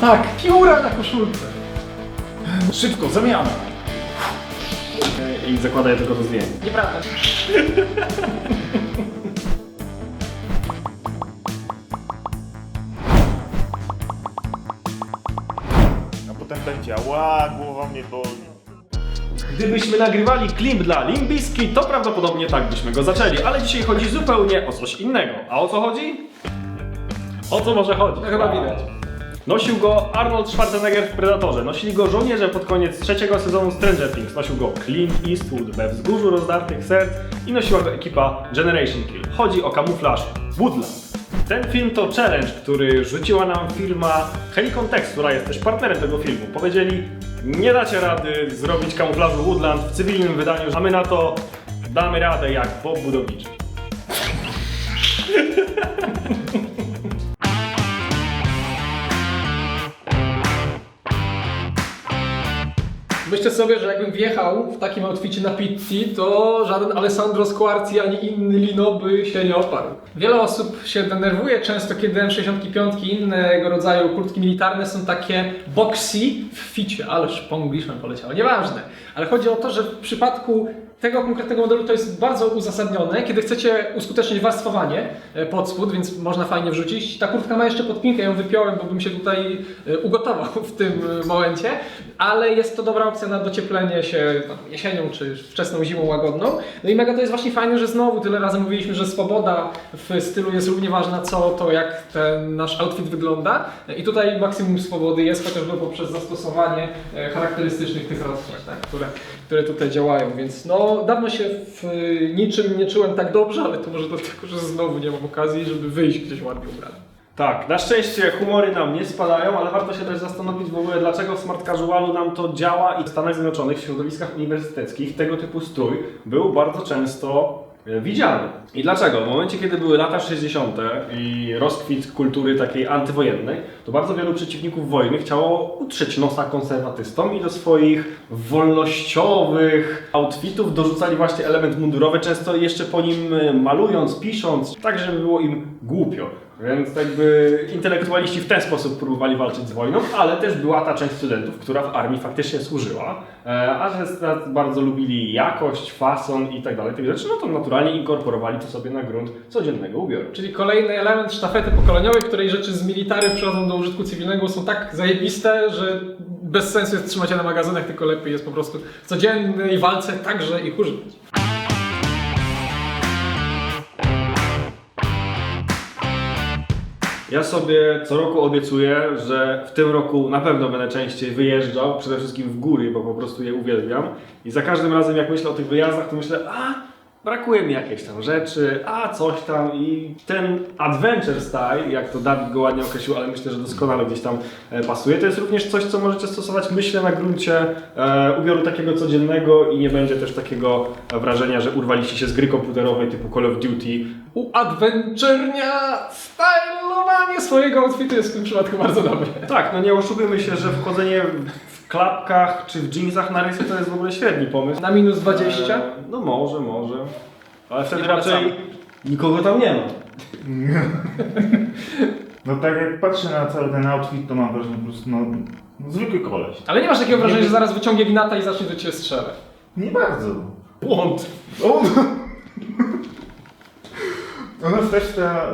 Tak, pióra na koszulce. Szybko, zamiana. I zakładaj tylko to zdjęcie. Nieprawda. A potem będzie, ła, głowa mnie boli. Gdybyśmy nagrywali klip dla Limbiski, to prawdopodobnie tak byśmy go zaczęli, ale dzisiaj chodzi zupełnie o coś innego. A o co chodzi? O co może chodzić? No chyba widać. Nosił go Arnold Schwarzenegger w Predatorze, nosili go żołnierze pod koniec trzeciego sezonu Stranger Things, nosił go Clint Eastwood we Wzgórzu Rozdartych Serc i nosiła go ekipa Generation Kill. Chodzi o kamuflaż Woodland. Ten film to challenge, który rzuciła nam firma Helicon Text, która jest też partnerem tego filmu. Powiedzieli, nie dacie rady zrobić kamuflażu Woodland w cywilnym wydaniu, a my na to damy radę jak Bob Budownicz. Myślę sobie, że jakbym wjechał w takim outficie na pizzi, to żaden Alessandro Squarci ani inny Lino by się nie oparł. Wiele osób się denerwuje często, kiedy M65 i innego rodzaju kurtki militarne są takie boxy w ficie, ależ po Englishman poleciało, nieważne. Ale chodzi o to, że w przypadku tego konkretnego modelu to jest bardzo uzasadnione, kiedy chcecie uskutecznić warstwowanie e, pod spód, więc można fajnie wrzucić. Ta kurtka ma jeszcze podpinkę, ją wypiąłem, bo bym się tutaj e, ugotował w tym e, momencie, ale jest to dobra opcja na docieplenie się jesienią czy wczesną zimą łagodną. No i mega to jest właśnie fajne, że znowu tyle razy mówiliśmy, że swoboda w stylu jest równie ważna, co to jak ten nasz outfit wygląda. E, I tutaj maksimum swobody jest chociażby poprzez zastosowanie e, charakterystycznych tych rozszerz, tak, które, które tutaj działają, więc no dawno się w y, niczym nie czułem tak dobrze, ale to może dlatego, że znowu nie mam okazji, żeby wyjść gdzieś ładnie ubrany. Tak, na szczęście humory nam nie spadają, ale warto się też zastanowić w ogóle, dlaczego w smart casualu nam to działa i w Stanach Zjednoczonych, w środowiskach uniwersyteckich tego typu strój był bardzo często e, widziany. I dlaczego? W momencie, kiedy były lata 60. i rozkwit kultury takiej antywojennej, to bardzo wielu przeciwników wojny chciało utrzeć nosa konserwatystom i do swoich wolnościowych outfitów dorzucali właśnie element mundurowy, często jeszcze po nim e, malując, pisząc, tak żeby było im głupio. Więc jakby intelektualiści w ten sposób próbowali walczyć z wojną, ale też była ta część studentów, która w armii faktycznie służyła, e, a że bardzo lubili jakość, fason i tak dalej, tych rzeczy, no to naturalnie inkorporowali to sobie na grunt codziennego ubioru. Czyli kolejny element sztafety pokoleniowej, której rzeczy z military przychodzą do użytku cywilnego są tak zajebiste, że bez sensu jest trzymać je na magazynach, tylko lepiej jest po prostu w codziennej walce także ich używać. Ja sobie co roku obiecuję, że w tym roku na pewno będę częściej wyjeżdżał, przede wszystkim w góry, bo po prostu je uwielbiam. I za każdym razem jak myślę o tych wyjazdach, to myślę, a brakuje mi jakiejś tam rzeczy, a coś tam i ten adventure style, jak to Dawid go ładnie określił, ale myślę, że doskonale gdzieś tam e, pasuje, to jest również coś, co możecie stosować, myślę, na gruncie e, ubioru takiego codziennego i nie będzie też takiego wrażenia, że urwaliście się z gry komputerowej typu Call of Duty, Uadventurnia stylowanie swojego outfitu jest w tym przypadku bardzo dobre. Tak, no nie oszukujmy się, że wchodzenie w klapkach czy w jeansach na rysy to jest w ogóle średni pomysł. Na minus 20? E, No może, może. Ale wtedy Nie raczej nikogo tam nie ma. No tak jak patrzę na cały ten outfit, to mam wrażenie po prostu, no, no zwykły koleś. Ale nie masz takiego wrażenia, że zaraz wyciągnie gnata i zacznie do ciebie strzelać. Nie bardzo. Błąd. O! U nas też ta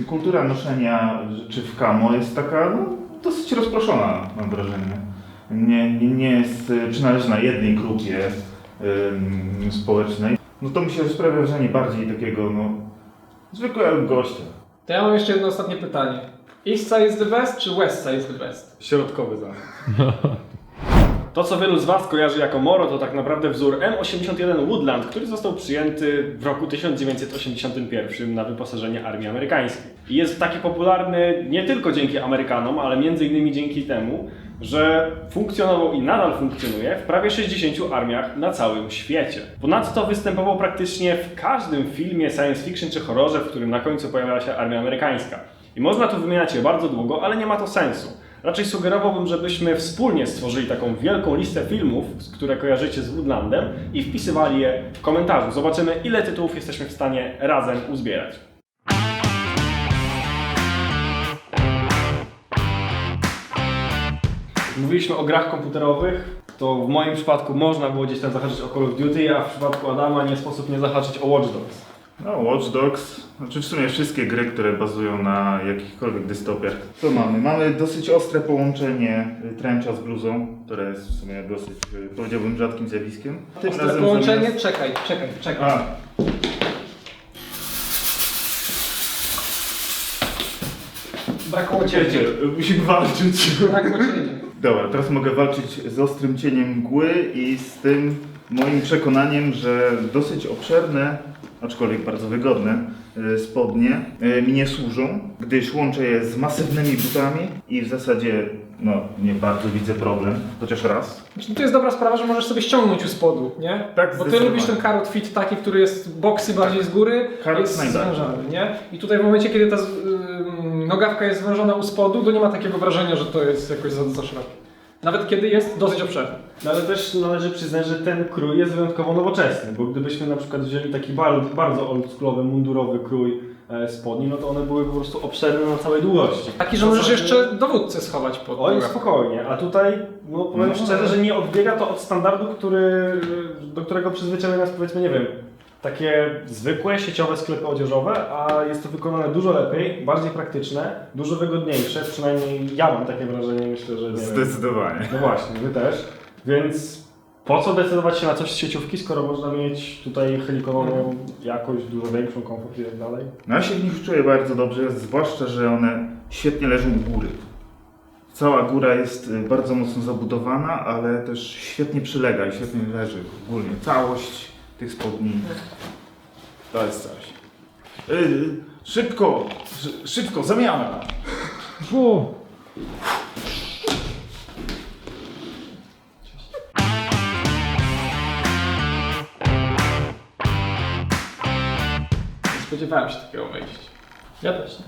y, kultura noszenia rzeczy w kamo jest taka no, dosyć rozproszona, mam wrażenie. Nie, nie, nie jest y, przynależna jednej grupie społecznej. No to mi się sprawia wrażenie bardziej takiego, no, zwykłego gościa. To ja mam jeszcze jedno ostatnie pytanie. East side is the best, czy west side is the best? Środkowy za. To, co wielu z Was kojarzy jako Moro, to tak naprawdę wzór M81 Woodland, który został przyjęty w roku 1981 na wyposażenie armii amerykańskiej. I jest taki popularny nie tylko dzięki Amerykanom, ale między innymi dzięki temu, że funkcjonował i nadal funkcjonuje w prawie 60 armiach na całym świecie. Ponadto występował praktycznie w każdym filmie science fiction czy horrorze, w którym na końcu pojawiała się armia amerykańska. I można tu wymieniać je bardzo długo, ale nie ma to sensu. Raczej sugerowałbym, żebyśmy wspólnie stworzyli taką wielką listę filmów, które kojarzycie z Woodlandem i wpisywali je w komentarzu. Zobaczymy, ile tytułów jesteśmy w stanie razem uzbierać. Mówiliśmy o grach komputerowych, to w moim przypadku można było gdzieś tam zahaczyć o Call of Duty, a w przypadku Adama nie sposób nie zahaczyć o Watch Dogs. No, Watch Dogs, znaczy w sumie wszystkie gry, które bazują na jakichkolwiek dystopiach. Co mamy? Mamy dosyć ostre połączenie trencha z bluzą, które jest w sumie dosyć, powiedziałbym, rzadkim zjawiskiem. Tym Ostre razem połączenie, zamiast- czekaj, czekaj, czekaj. A. Wiecie, musimy walczyć. Brakło cienia. Dobra, teraz mogę walczyć z ostrym cieniem mgły i z tym moim przekonaniem, że dosyć obszerne, aczkolwiek bardzo wygodne y, spodnie y, mi nie służą, gdyż łączę je z masywnymi butami i w zasadzie no, nie bardzo widzę problem, chociaż raz. Znaczy, to jest dobra sprawa, że możesz sobie ściągnąć u spodu, nie? Tak, Bo ty lubisz ten carrot fit taki, który jest boksy bardziej z góry, Carrot jest zwężany, nie? I tutaj w momencie, kiedy ta nogawka jest zwężona u spodu, to nie ma takiego wrażenia, że to jest jakoś za, za szerokie. Nawet kiedy jest dosyć obszerny. No ale też należy przyznać, że ten krój jest wyjątkowo nowoczesny, bo gdybyśmy na przykład wzięli taki bardzo, bardzo oldschoolowy, mundurowy krój e, spodni, no to one były po prostu obszerne na całej długości. Taki, że możesz jeszcze dowódcę schować pod Oj, spokojnie, a tutaj, no powiem No. szczerze, że nie odbiega to od standardu, który, do którego przyzwyczaiły nas powiedzmy, nie wiem, takie zwykłe sieciowe sklepy odzieżowe, a jest to wykonane dużo lepiej, bardziej praktyczne, dużo wygodniejsze, przynajmniej ja mam takie wrażenie, myślę, że nie wiem. Zdecydowanie. No właśnie, wy też. Więc po co decydować się na coś z sieciówki, skoro można mieć tutaj helikonową jakość, dużo większą komfort i tak dalej? No ja się w nich czuję bardzo dobrze, zwłaszcza, że one świetnie leżą u góry. Cała góra jest y, bardzo mocno zabudowana, ale też świetnie przylega i świetnie leży ogólnie. Całość tych spodni to jest coś. Yy, szybko, szy- szybko, zamiana. Nie spodziewałem się takiego wejścia. Ja też nie.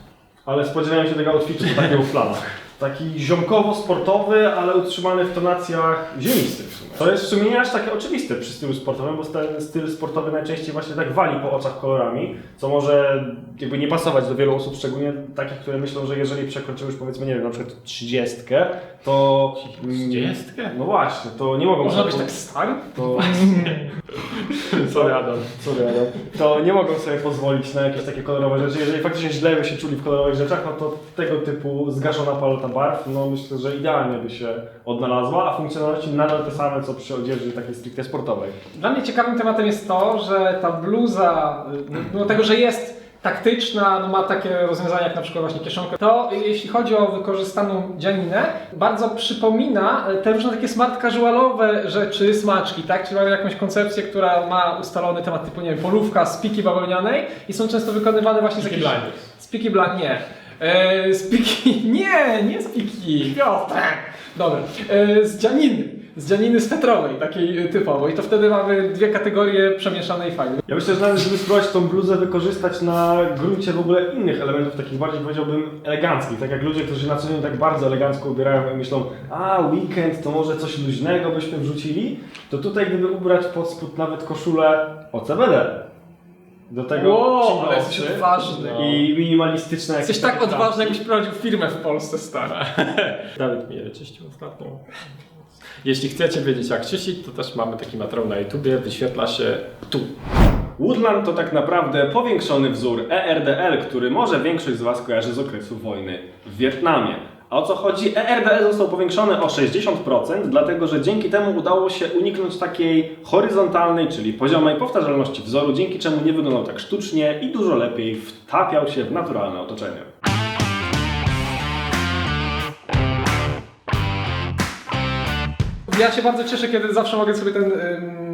Ale spodziewałem się tego outfitu takiego w planach. Taki ziomkowo-sportowy, ale utrzymany w tonacjach ziemistych w sumie. To jest w sumie nie aż takie oczywiste przy stylu sportowym, bo ten styl sportowy najczęściej właśnie tak wali po oczach kolorami, co może jakby nie pasować do wielu osób, szczególnie takich, które myślą, że jeżeli przekroczyły już powiedzmy, nie wiem, na przykład trzydziestkę, to... Trzydziestkę? No właśnie, to nie mogą Można być tak stary? To... Sorry Adam. Sorry, Adam. To nie mogą sobie pozwolić na jakieś takie kolorowe rzeczy. Jeżeli faktycznie źle by się czuli w kolorowych rzeczach, no to tego typu zgaszona paleta barw, no myślę, że idealnie by się odnalazła, a funkcjonalności nadal te same, co przy odzieży takiej stricte sportowej. Dla mnie ciekawym tematem jest to, że ta bluza, mimo tego, że jest taktyczna, no ma takie rozwiązania jak na przykład właśnie kieszonkę, to jeśli chodzi o wykorzystaną dzianinę, bardzo przypomina te różne takie smart casualowe rzeczy, smaczki, tak? Czyli mamy jakąś koncepcję, która ma ustalony temat typu, nie wiem, polówka z piki bawełnianej i są często wykonywane właśnie z jakichś... Z piki nie. E, z piki... Nie, nie z piki. Piotrek. Dobra. E, z dzianiny. Z dzianiny swetrowej, takiej typowej. To wtedy mamy dwie kategorie przemieszane i fajne. Ja myślę, że nawet żeby spróbować tą bluzę wykorzystać na gruncie w ogóle innych elementów, takich bardziej powiedziałbym eleganckich, tak jak ludzie, którzy na co dzień tak bardzo elegancko ubierają i myślą, a weekend to może coś luźnego byśmy wrzucili, to tutaj gdyby ubrać pod spód nawet koszulę OCBD. Do tego Wow, ale jesteś odważny. I minimalistyczne Jesteś jakieś tak takie odważny, jakbyś prowadził firmę w Polsce, stara. Dawid mnie czyścił ostatnio. Jeśli chcecie wiedzieć jak czyścić, to też mamy taki materiał na YouTubie, wyświetla się tu. Woodland to tak naprawdę powiększony wzór ERDL, który może większość z Was kojarzy z okresu wojny w Wietnamie. A o co chodzi? ERDL został powiększony o 60%, dlatego że dzięki temu udało się uniknąć takiej horyzontalnej, czyli poziomej powtarzalności wzoru, dzięki czemu nie wyglądał tak sztucznie i dużo lepiej wtapiał się w naturalne otoczenie. Ja się bardzo cieszę, kiedy zawsze mogę sobie ten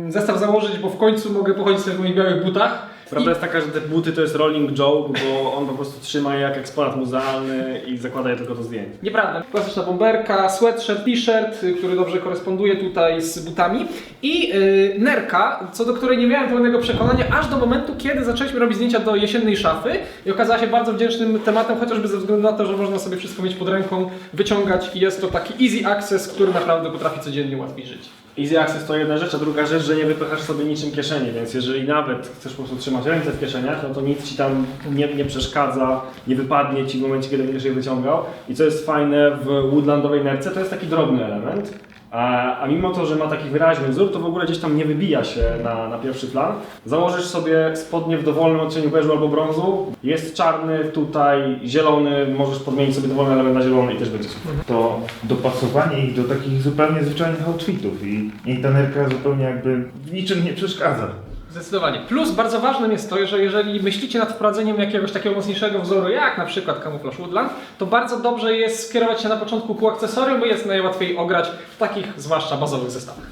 zestaw założyć, bo w końcu mogę pochodzić sobie w moich białych butach. Prawda jest taka, że te buty to jest rolling joke, bo on po prostu trzyma je jak eksponat muzealny i zakłada je tylko do zdjęć. Nieprawda. Klasyczna bomberka, sweatshirt, t-shirt, y, który dobrze koresponduje tutaj z butami i yy, nerka, co do której nie miałem pełnego przekonania, aż do momentu, kiedy zaczęliśmy robić zdjęcia do jesiennej szafy i okazała się bardzo wdzięcznym tematem, chociażby ze względu na to, że można sobie wszystko mieć pod ręką, wyciągać i jest to taki easy access, który naprawdę potrafi codziennie ułatwić życie. Easy Access to jedna rzecz, a druga rzecz, że nie wypychasz sobie niczym kieszeni, więc jeżeli nawet chcesz po prostu trzymać ręce w kieszeniach, no to nic ci tam nie, nie przeszkadza, nie wypadnie ci w momencie, kiedy będziesz je wyciągał. I co jest fajne w woodlandowej nerce, to jest taki drobny element, a, mimo to, że ma taki wyraźny wzór, to w ogóle gdzieś tam nie wybija się na, na pierwszy plan. Założysz sobie spodnie w dowolnym odcieniu beżu albo brązu, jest czarny, tutaj zielony, możesz podmienić sobie dowolny element na zielony i też będzie super. To dopasowanie ich do takich zupełnie zwyczajnych outfitów i, i ta nerka zupełnie jakby niczym nie przeszkadza. Zdecydowanie. Plus bardzo ważnym jest to, że jeżeli myślicie nad wprowadzeniem jakiegoś takiego mocniejszego wzoru, jak na przykład kamuflaż Woodland, to bardzo dobrze jest skierować się na początku ku akcesorium, bo jest najłatwiej ograć w takich zwłaszcza bazowych zestawach.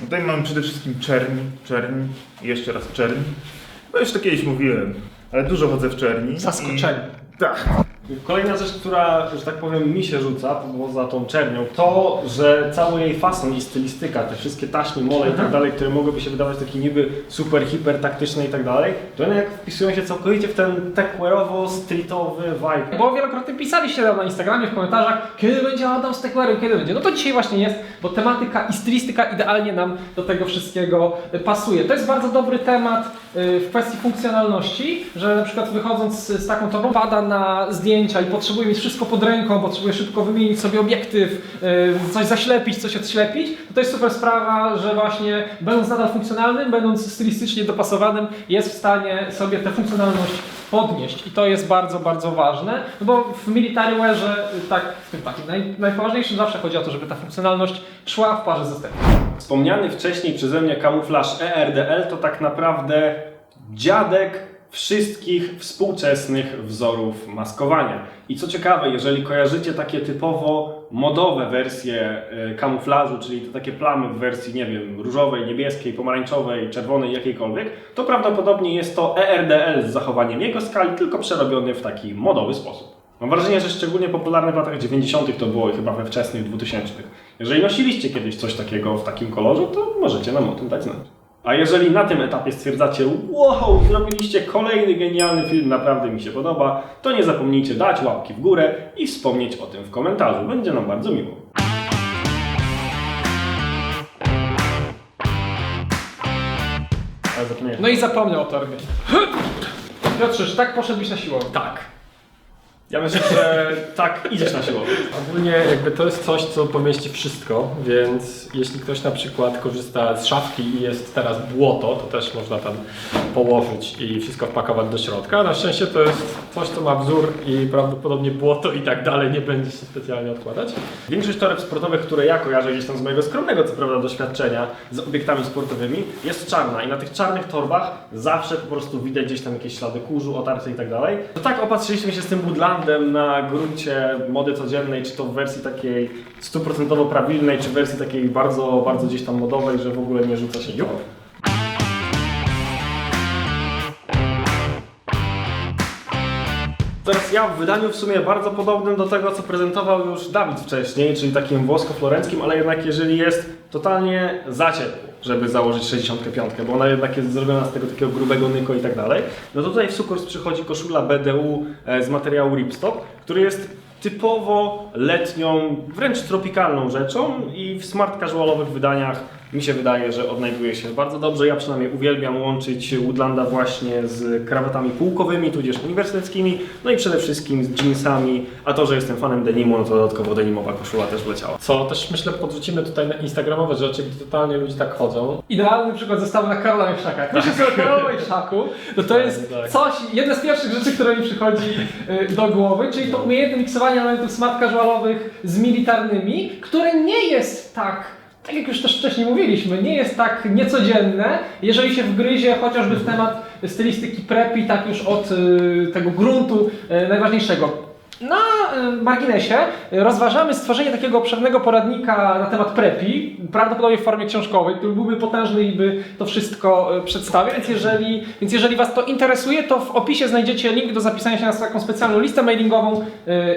Tutaj mamy przede wszystkim czerni, czerni i jeszcze raz czerni. No już to kiedyś mówiłem, ale dużo chodzę w czerni. Zaskoczeni. I... Tak. Kolejna rzecz, która, że tak powiem, mi się rzuca poza tą czernią, to, że cały jej fason i stylistyka, te wszystkie taśmy, mole i tak dalej, które mogłyby się wydawać takie niby super, hiper taktyczne i tak dalej, to one jak wpisują się całkowicie w ten techwearowo-streetowy vibe. Bo wielokrotnie pisaliście na Instagramie, w komentarzach, kiedy będzie Adam z Techwearem, kiedy będzie. No to dzisiaj właśnie jest, bo tematyka i stylistyka idealnie nam do tego wszystkiego pasuje. To jest bardzo dobry temat y, w kwestii funkcjonalności, że na przykład wychodząc z taką torbą pada na zdjęcia i potrzebuje mieć wszystko pod ręką, potrzebuje szybko wymienić sobie obiektyw, y, coś zaślepić, coś odślepić, to, to jest super sprawa, że właśnie będąc nadal funkcjonalnym, będąc stylistycznie dopasowanym, jest w stanie sobie tę funkcjonalność podnieść i to jest bardzo, bardzo ważne, no bo w military wearze, y, tak, w tym takim naj, najpoważniejszym zawsze chodzi o to, żeby ta funkcjonalność szła w parze ze stylią. Wspomniany wcześniej przeze mnie kamuflaż E ERDL to tak naprawdę dziadek wszystkich współczesnych wzorów maskowania. I co ciekawe, jeżeli kojarzycie takie typowo modowe wersje e, kamuflażu, czyli te takie plamy w wersji, nie wiem, różowej, niebieskiej, pomarańczowej, czerwonej, jakiejkolwiek, to prawdopodobnie jest to ERDL z zachowaniem jego skali, tylko przerobiony w taki modowy sposób. Mam wrażenie, że szczególnie popularne w latach 90. to było i chyba we wczesnych 2000. Jeżeli nosiliście kiedyś coś takiego w takim kolorze, to możecie nam o tym dać znać. A jeżeli na tym etapie stwierdzacie, wow, zrobiliście kolejny genialny film, naprawdę mi się podoba, to nie zapomnijcie dać łapki w górę i wspomnieć o tym w komentarzu. Będzie nam bardzo miło. No i zapomniał o torbie. Piotrze, czy tak poszedłbyś na siłownię? tak. Ja myślę, że tak idziesz na siłownię. Ogólnie jakby to jest coś, co pomieści wszystko, więc jeśli ktoś na przykład korzysta z szafki i jest teraz błoto, to też można tam położyć i wszystko wpakować do środka. Na szczęście to jest coś, co ma wzór i prawdopodobnie błoto i tak dalej nie będzie się specjalnie odkładać. Większość toreb sportowych, które ja kojarzę gdzieś tam z mojego skromnego, co prawda, doświadczenia z obiektami sportowymi, jest czarna i na tych czarnych torbach zawsze po prostu widać gdzieś tam jakieś ślady kurzu, otarcia i tak dalej. To tak opatrzyliśmy się z tym Woodlandem na gruncie mody codziennej, czy to w wersji takiej stuprocentowo prawilnej, czy w wersji takiej bardzo, bardzo gdzieś tam modowej, że w ogóle nie rzuca się to. Teraz ja w wydaniu w sumie bardzo podobnym do tego, co prezentował już Dawid wcześniej, czyli takim włosko-florenckim, ale jednak jeżeli jest totalnie za ciepło, żeby założyć 65, bo ona jednak jest zrobiona z tego takiego grubego nyko i tak dalej, no to tutaj w sukurs przychodzi koszula BDU e, z materiału ripstop, który jest typowo letnią, wręcz tropikalną rzeczą i w smart casualowych wydaniach mi się wydaje, że odnajduje się bardzo dobrze. Ja przynajmniej uwielbiam łączyć Woodlanda właśnie z krawatami pułkowymi, tudzież uniwersyteckimi, no i przede wszystkim z jeansami, a to, że jestem fanem denimu, no to dodatkowo denimowa koszula też wleciała. Co też myślę podrzucimy tutaj na instagramowe rzeczy, gdzie totalnie ludzie tak chodzą. Idealny przykład zestawu na Karola Mieszaka. Jak myślisz sobie o Karola Mieszaku, to to jest tak. coś, jedna z pierwszych rzeczy, które mi przychodzi y, do głowy, czyli to umiejętne miksowanie elementów smart casualowych z militarnymi, które nie jest tak tak jak już też wcześniej mówiliśmy, nie jest tak niecodzienne, jeżeli się wgryzie chociażby w temat stylistyki preppy, tak już od y, tego gruntu y, najważniejszego. Na y, marginesie rozważamy stworzenie takiego obszernego poradnika na temat prepi, prawdopodobnie w formie książkowej, który byłby potężny i by to wszystko y, przedstawiał, więc jeżeli, więc jeżeli Was to interesuje, to w opisie znajdziecie link do zapisania się na taką specjalną listę mailingową y,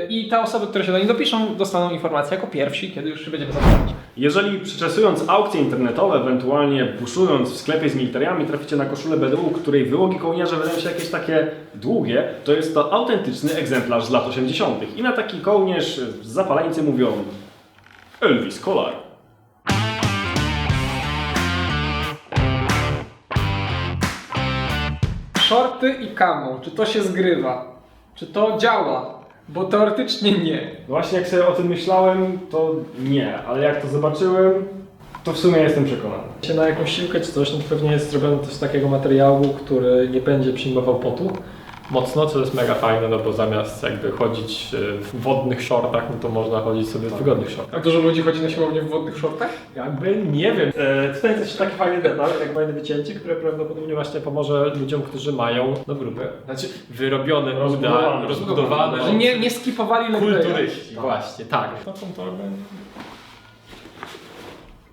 i te osoby, które się do niej dopiszą, dostaną informację jako pierwsi, kiedy już się będziemy zaczynać. Jeżeli przeczesując aukcje internetowe, ewentualnie puszując w sklepie z militariami, traficie na koszulę BDU, której wyłogi kołnierza wydają się jakieś takie długie, to jest to autentyczny egzemplarz z lat 80. I na taki kołnierz zapaleńcy mówią Elvis Kolar. Shorty i camo, czy to się zgrywa? Czy to działa? Bo teoretycznie nie. Właśnie jak sobie o tym myślałem, to nie, ale jak to zobaczyłem, to w sumie jestem przekonany. Na jakąś siłkę czy coś, no to pewnie jest zrobione też z takiego materiału, który nie będzie przyjmował potu mocno, co jest mega fajne, no bo zamiast jakby chodzić e, w wodnych shortach, no to można chodzić sobie w wygodnych A shortach. dużo ludzi chodzi na siłownię w wodnych shortach? Jakby nie wiem. E, tutaj jest taki fajny detal, jak fajne wycięcie, które prawdopodobnie właśnie pomoże ludziom, którzy mają no grupę. Znaczy wyrobione, Rozbudowane. rozbudowane, rozbudowane. Że nie, nie skipowali lektury. kulturyści. Właśnie, tak. Taką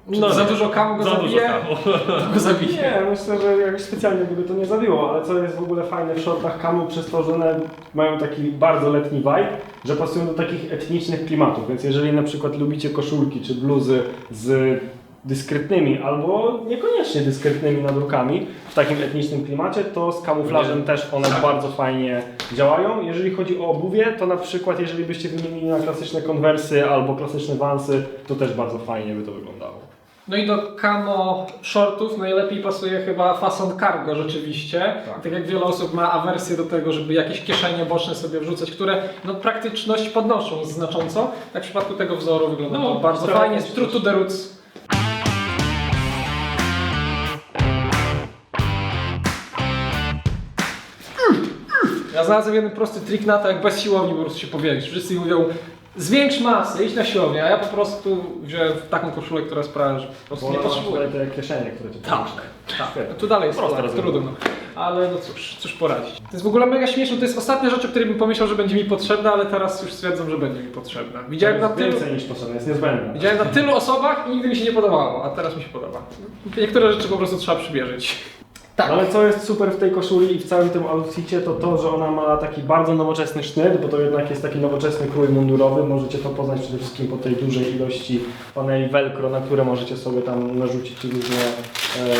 No, za dużo kamu go za zabije? Dużo kamu. Go zabije. Nie, myślę, że jakoś specjalnie by go to nie zabiło, ale co jest w ogóle fajne w shortach kamu przez to, że one mają taki bardzo letni vibe, że pasują do takich etnicznych klimatów, więc jeżeli na przykład lubicie koszulki czy bluzy z dyskretnymi albo niekoniecznie dyskretnymi nadrukami w takim etnicznym klimacie, to z kamuflażem też one bardzo fajnie działają. Jeżeli chodzi o obuwie, to na przykład jeżeli byście wymienili na klasyczne konwersy albo klasyczne wansy, to też bardzo fajnie by to wyglądało. No i do camo shortów najlepiej pasuje chyba fason cargo rzeczywiście. Tak. Tak. jak wiele osób ma awersję do tego, żeby jakieś kieszenie boczne sobie wrzucać, które no, praktyczność podnoszą znacząco. Tak w przypadku tego wzoru wygląda No, to bardzo fajnie. Jest true to the roots. Ja znalazłem jeden prosty trik na to, jak bez siłowni po prostu się powielić. Wszyscy mówią, zwiększ masę, idź na siłownię, a ja po prostu wziąłem taką koszulę, która sprawia, że po prostu nie potrzebuję. te kieszenie, które cię Tak, tak. No tu dalej jest Proste tak, rozwiązanie. trudno. Ale no cóż, cóż poradzić. To jest w ogóle mega śmieszne, to jest ostatnia rzecz, o której bym pomyślał, że będzie mi potrzebna, ale teraz już stwierdzam, że będzie mi potrzebna. Widziałem na tylu, Więcej niż potrzebne, jest niezbędne. widziałem na tylu osobach i nigdy mi się nie podobało, a teraz mi się podoba. Niektóre rzeczy po prostu trzeba przymierzyć. Tak. Ale co jest super w tej koszuli i w całym tym outficie, to to, że ona ma taki bardzo nowoczesny sznyt, bo to jednak jest taki nowoczesny krój mundurowy. Możecie to poznać przede wszystkim po tej dużej ilości paneli velcro, na które możecie sobie tam narzucić różne e,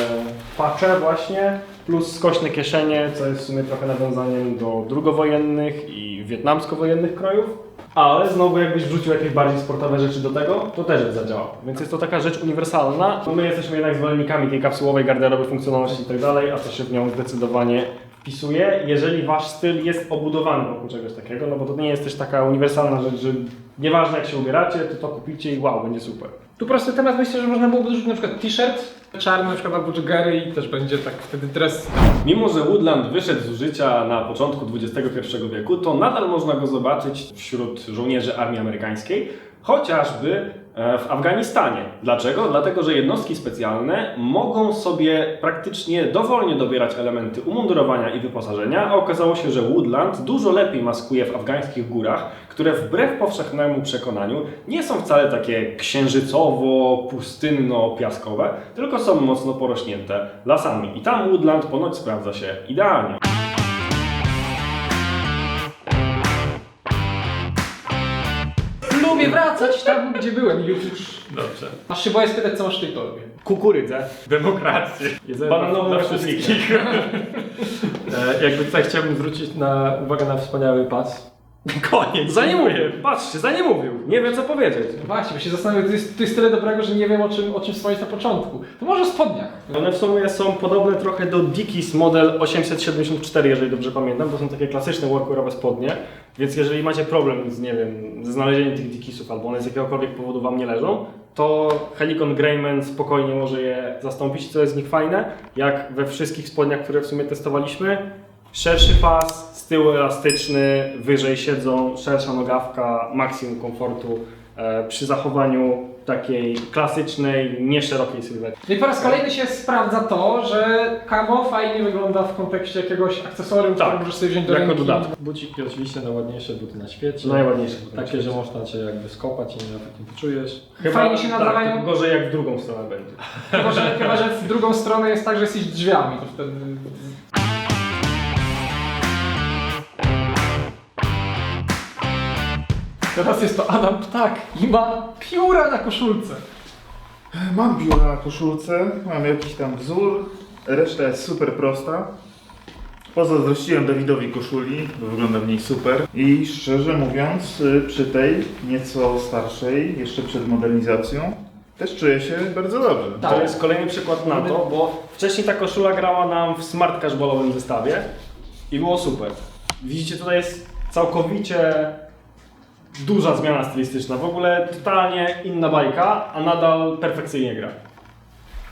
pacze właśnie, plus skośne kieszenie, co jest w sumie trochę nawiązaniem do drugowojennych i wietnamsko-wojennych krojów. Ale znowu jakbyś wrzucił jakieś bardziej sportowe rzeczy do tego, to też by zadziałało. Więc jest to taka rzecz uniwersalna. No my jesteśmy jednak zwolennikami tej kapsułowej garderoby, funkcjonalności i tak dalej, a to się w nią zdecydowanie wpisuje, jeżeli wasz styl jest obudowany wokół czegoś takiego, no bo to nie jest też taka uniwersalna rzecz, że nieważne jak się ubieracie, to to kupicie i wow, będzie super. Tu prosty temat, myślę, że można byłoby dorzucić na przykład t-shirt czarny, na przykład albo joggery i też będzie tak wtedy dres. Mimo, że Woodland wyszedł z użycia na początku XXI wieku, to nadal można go zobaczyć wśród żołnierzy armii amerykańskiej, chociażby w Afganistanie. Dlaczego? Dlatego, że jednostki specjalne mogą sobie praktycznie dowolnie dobierać elementy umundurowania i wyposażenia, a okazało się, że Woodland dużo lepiej maskuje w afgańskich górach, które wbrew powszechnemu przekonaniu nie są wcale takie księżycowo-pustynno-piaskowe, tylko są mocno porośnięte lasami. I tam Woodland ponoć sprawdza się idealnie. Lubię wracać tam, gdzie byłem już. Dobrze. Aż się boję spytać, co masz w tej torbie. Kukurydzę. Demokrację. Jedzenie Bananową dla republikę. wszystkich. e, jakby tutaj chciałbym zwrócić na, uwagę na wspaniały pas. Koniec. Za nie mówił. Patrzcie, za nie mówił. Nie wie co powiedzieć. Właśnie, bo się zastanawiam, to jest, to jest tyle dobrego, że nie wiem o czym, o czym wspomnieć na początku. To może o spodniach. One w sumie są podobne trochę do Dickies model 874, jeżeli dobrze pamiętam. To są takie klasyczne workwearowe spodnie. Więc jeżeli macie problem z, nie wiem, ze znalezieniem tych Dickiesów albo one z jakiegokolwiek powodu Wam nie leżą, to Helicon Greyman spokojnie może je zastąpić. Co jest z nich fajne? Jak we wszystkich spodniach, które w sumie testowaliśmy, szerszy pas, z tyłu elastyczny, wyżej siedzą, szersza nogawka, maksimum komfortu e, przy zachowaniu takiej klasycznej, nieszerokiej sylwetki. No i po raz kolejny się sprawdza to, że camo fajnie wygląda w kontekście jakiegoś akcesorium, Tak, które możesz sobie wziąć do jako ręki. dodatek. Buciki oczywiście najładniejsze buty na świecie. Najładniejsze. Takie, że można cię jakby skopać i nawet nie poczujesz. Fajnie się nadawają. Tak, gorzej jak w drugą stronę będzie. Chyba że, chyba, że w drugą stronę jest tak, że jesteś drzwiami. To wtedy... Teraz jest to Adam Ptak i ma pióra na koszulce. Mam biura na koszulce, mam jakiś tam wzór, reszta jest super prosta. Pozazdrościłem Dawidowi koszuli, bo wygląda w niej super. I szczerze mówiąc, y, przy tej nieco starszej, jeszcze przed modernizacją, też czuję się bardzo dobrze. Tak. To jest kolejny przykład na to, bo wcześniej ta koszula grała nam w smart casualowym zestawie i było super. Widzicie, tutaj jest całkowicie duża zmiana stylistyczna. W ogóle totalnie inna bajka, a nadal perfekcyjnie gra.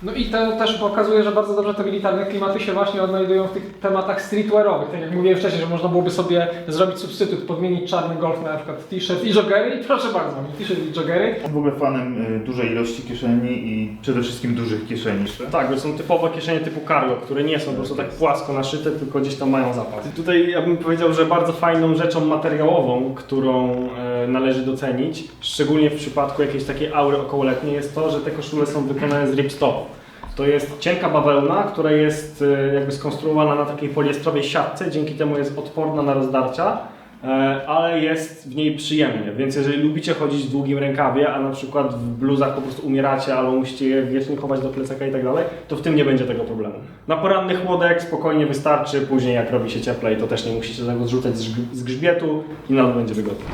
No i to też pokazuje, że bardzo dobrze te militarne klimaty się właśnie odnajdują w tych tematach streetwearowych. Tak jak mówiłem wcześniej, że można byłoby sobie zrobić substytut, podmienić czarny golf na przykład t-shirt i joggery i proszę bardzo, mam t-shirt i joggery. Jestem w ogóle fanem y, dużej ilości kieszeni i przede wszystkim dużych kieszeni. Tak, bo są typowe kieszenie typu cargo, które nie są po prostu tak płasko naszyte, tylko gdzieś tam mają zapas. Tutaj ja bym powiedział, że bardzo fajną rzeczą materiałową, którą e, należy docenić, szczególnie w przypadku jakiejś takiej aury okołoletniej, jest to, że te koszule są wykonane z ripstopu. To jest cienka bawełna, która jest e, jakby skonstruowana na takiej poliestrowej siatce, dzięki temu jest odporna na rozdarcia. E, ale jest w niej przyjemnie, więc jeżeli lubicie chodzić w długim rękawie, a na przykład w bluzach po prostu umieracie albo musicie je wiecznie chować do plecaka i tak dalej, to w tym nie będzie tego problemu. Na poranny chłodek spokojnie wystarczy, później jak robi się cieplej, to też nie musicie tego zrzucać z, grz- z grzbietu i nadal będzie wygodnie.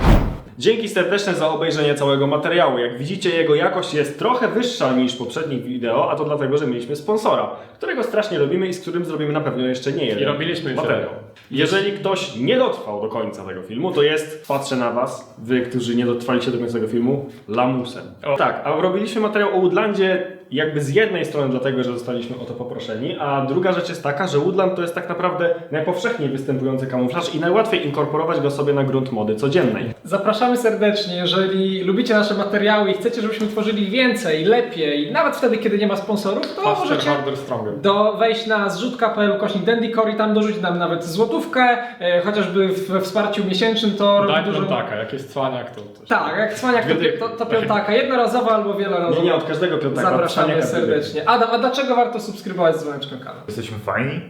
Dzięki serdeczne za obejrzenie całego materiału. Jak widzicie, jego jakość jest trochę wyższa niż poprzednich wideo, a to dlatego, że mieliśmy sponsora, którego strasznie lubimy i z którym zrobimy na pewno jeszcze nie jeden I robiliśmy już materiał. Jeżeli ktoś nie dotrwał do końca tego filmu, to jest, patrzę na was, wy, którzy nie dotrwaliście do końca tego filmu, lamusem. O. Tak, a robiliśmy materiał o Woodlandzie jakby z jednej strony dlatego, że zostaliśmy o to poproszeni, a druga rzecz jest taka, że Woodland to jest tak naprawdę najpowszechniej występujący kamuflaż i najłatwiej inkorporować go sobie na grunt mody codziennej. Zapraszamy serdecznie, jeżeli lubicie nasze materiały i chcecie, żebyśmy tworzyli więcej, lepiej, nawet wtedy, kiedy nie ma sponsorów, to Faster, możecie harder, stronger. do, wejść na zrzutka.pl kośnik Dandycore i tam dorzucić nam nawet złotówkę, e, chociażby w- we wsparciu miesięcznym to robi Daj dużo... piątaka, jak jest cwaniak, to coś. Tak, jak cwaniak to, to, to piątaka, jednorazowa albo wielorazowa. Nie, nie, od każdego piątaka. od Zapraszamy serdecznie. Adam, a dlaczego warto subskrybować dzwoneczkę kanał? Jesteśmy fajni?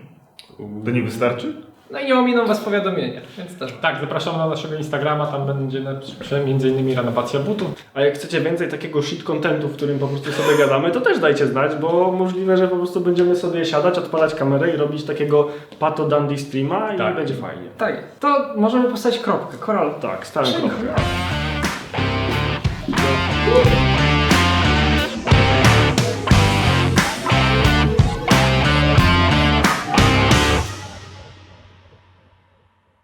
To nie wystarczy? No i nie ominą Was powiadomienia, więc też. Tak, zapraszamy na naszego Instagrama, tam będzie innymi renowacja butów. A jak chcecie więcej takiego shit contentu, w którym po prostu sobie gadamy, to też dajcie znać, bo możliwe, że po prostu będziemy sobie siadać, odpalać kamerę i robić takiego pato dandy streama i Tak. będzie fajnie. Tak, to możemy postawić kropkę. Koral. Tak, stałem Przykro. kropkę.